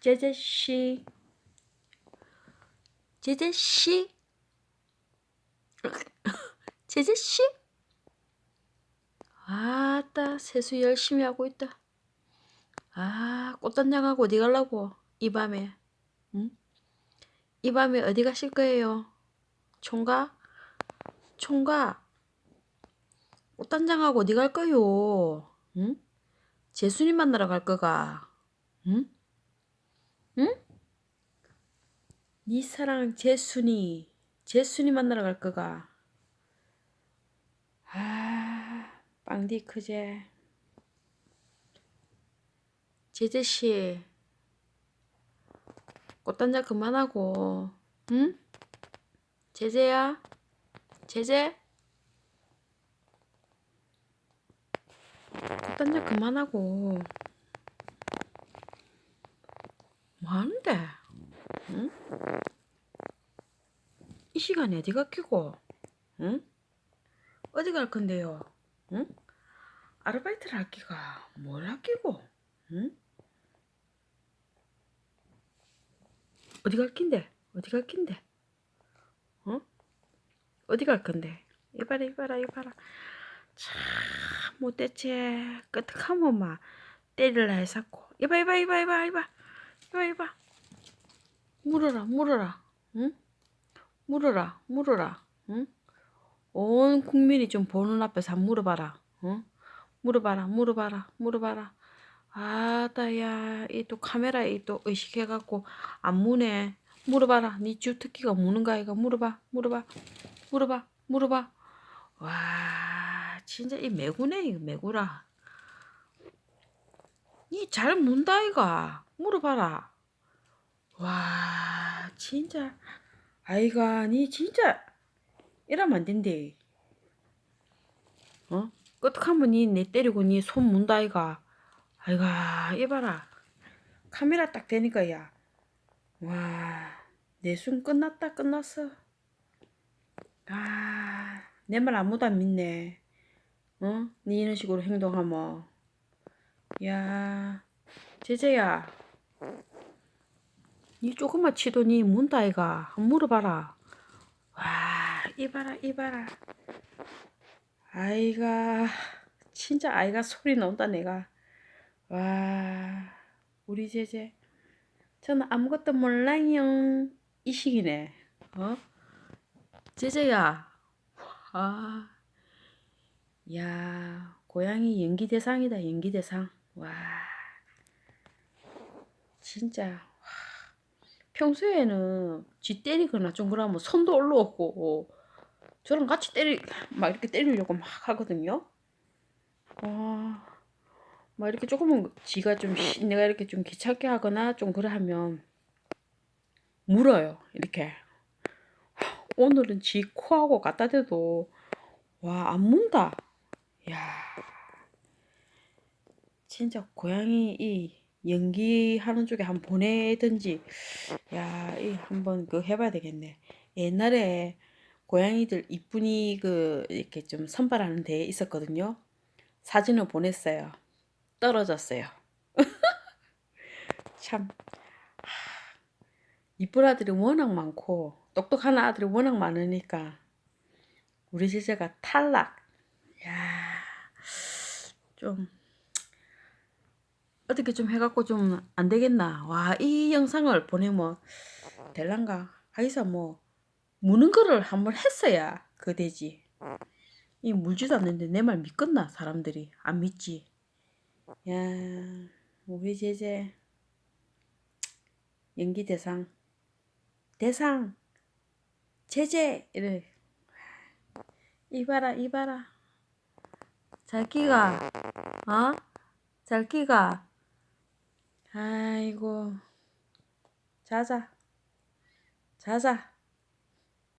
제제 씨. 제제 씨? 제제 씨? 아따 세수 열심히 하고 있다. 아 꽃단장하고 어디 갈라고? 이 밤에. 응? 이 밤에 어디 가실 거예요? 총각 총각 꽃단장하고 어디 갈 거요? 응? 재순이 만나러 갈 거가? 응? 응? 네 사랑 재순이 재순이 만나러 갈 거가. 아 빵디 크제. 제제씨 꽃단장 그만하고 응? 제제야? 제제 꽃단장 그만하고 뭐하는데 응? 이 시간에 어디 가키고 응? 어디 갈 건데요 응? 아르바이트를 할기가 뭘 할기고 응? 어디 갈 낀데 어디 갈 낀데 어? 어디 갈 건데 이봐라 이봐라 이봐라 참 못대체 끄떡하면 막 때릴라 해서고 이봐 이봐 이봐 이봐 이봐 이봐 이봐? 물어라 물어라. 응? 물어라 물어라. 응? 온 국민이 좀 보는 앞에서 물어봐라. 응? 물어봐라 물어봐라 물어봐라. 아따야 이 또 카메라에 또 의식해갖고 안 무네 물어봐라. 니 주특기가 무는가 이가 물어봐 물어봐 물어봐 물어봐. 와 진짜 이 매구네 이거 매구라 니잘 문다 이가 물어봐라. 와 진짜. 아이가 니 진짜 이러면 안 된대. 어? 끄떡하면 니내 때리고 니 손 문다 아이가 아이가 이봐라. 카메라 딱 되니까 야 와내 숨 끝났다 끝났어. 아 내 말 아무도 안 믿네. 어? 니 이런 식으로 행동하면 야 제재야. 니 조금만 치더니 문다 아이가 한번 물어봐라. 와 이봐라 이봐라. 아이가 진짜 아이가 소리 나온다 내가. 와 우리 제제 저는 아무것도 몰라요. 이 시기네. 어? 제제야. 아 야, 고양이 연기 대상이다, 연기 대상. 와, 진짜. 와. 평소에는 쥐 때리거나 좀 그러면 손도 올라오고, 저랑 같이 때리, 막 이렇게 때리려고 막 하거든요. 와, 막 이렇게 조금은 지가 좀, 내가 이렇게 좀 귀찮게 하거나 좀 그래 하면, 물어요, 이렇게. 오늘은 지 코하고 갖다 대도, 와, 안 문다. 야, 진짜 고양이 이 연기하는 쪽에 한번 보내든지, 야, 이 한번 그 해봐야 되겠네. 옛날에 고양이들 이쁜이 그 이렇게 좀 선발하는 데 있었거든요. 사진을 보냈어요. 떨어졌어요. 참 이쁜 아들이 워낙 많고 똑똑한 아들이 워낙 많으니까 우리 제자가 탈락. 야, 좀 어떻게 좀 해갖고 좀 안 되겠나. 와, 이 영상을 보내면 될란가. 하기서 뭐 무는 거를 한번 했어야 그 되지. 이 물지도 않는데 내 말 믿겠나 사람들이 안 믿지. 야, 우리 제제 연기 대상 대상 제제 이래 이봐라 이봐라 잘 끼가 어? 잘 끼가 아이고. 자자. 자자